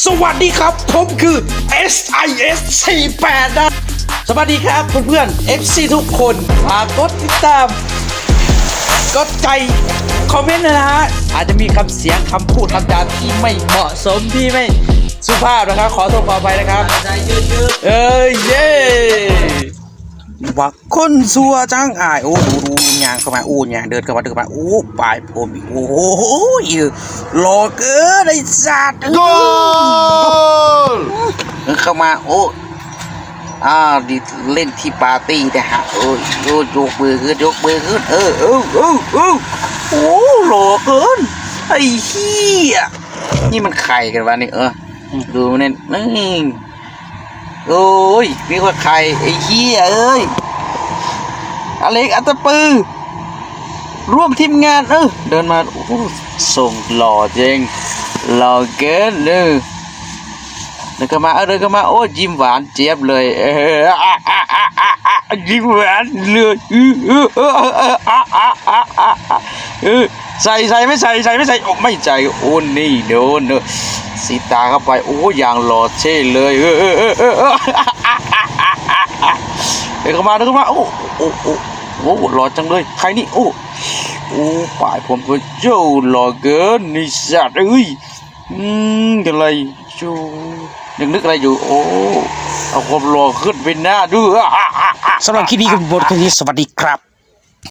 สวัสดีครับ ผมคือ SIS 48นะสวัสดีครับเพื่อนๆ FC ทุกคนฝากกดติดตาม กดใจ คอมเมนต์นะฮะ อาจจะมีคำเสียงคำพูดคำจาที่ไม่เหมาะสมที่ไม่สุภาพนะครับ ขอโทษขออภัยนะครับ เอ้ยเย้ ว่าคนสัวจังอายโอ้ดูดูยางเข้ามาโอ้ยางเดินเข้ามาเดินเข้ามาโอ้ปลายผมอีกโอ้โหหล่อเกินไอ้สัตว์โกลเข้ามาโอ้อ่าดิเล่นที่ปาร์ตี้นะฮะโอ้ยโอ้ยยกมือขึ้นยกมือขึ้นเออเออเออเออโอ้หล่อเกินไอ้เหี้ยนี่มันใครกันวะนี่เออดูเนี่ยนี่ โอ้ยมีว่าใครไอ้เหี้ยเอ้ยอเล็กอัตปือ ร่วมทีมงาน เออเดินมา โอ้ส่งหล่อจริงหล่อเกินเลยเดินเข้ามาเออเดินเข้ามาโอ้ยิ้มหวานเจี๊ยบเลยเอออะอะอะอะอะยิ้มหวานเลยเออเออเออเอออะอะอะอะอะเออ ใส่ใส่ไม่ใส่ใส่ไม่ใส่โอ้ไม่ใจโอ้นี่โดนเนอะสีตาเข้าไปโอ้ย่างหล่อเท่เลยเออเออเออเออเอออะอะอะอะอะอะเดินเข้ามาเดินเข้ามาโอ้โอ้โอ้โอ้หล่อจังเลยใครนี่โอ้โอ้ป่ายผมก็เจ้าหล่อเกินนี่สัตว์เอ้ยอืมอะไรชูยังนึกอะไรอยู่โอ้เอาความหล่อขึ้นเป็นหน้าดูอะอะอะอะสำหรับคลิปนี้ก็บทคลิปนี้สวัสดีครับ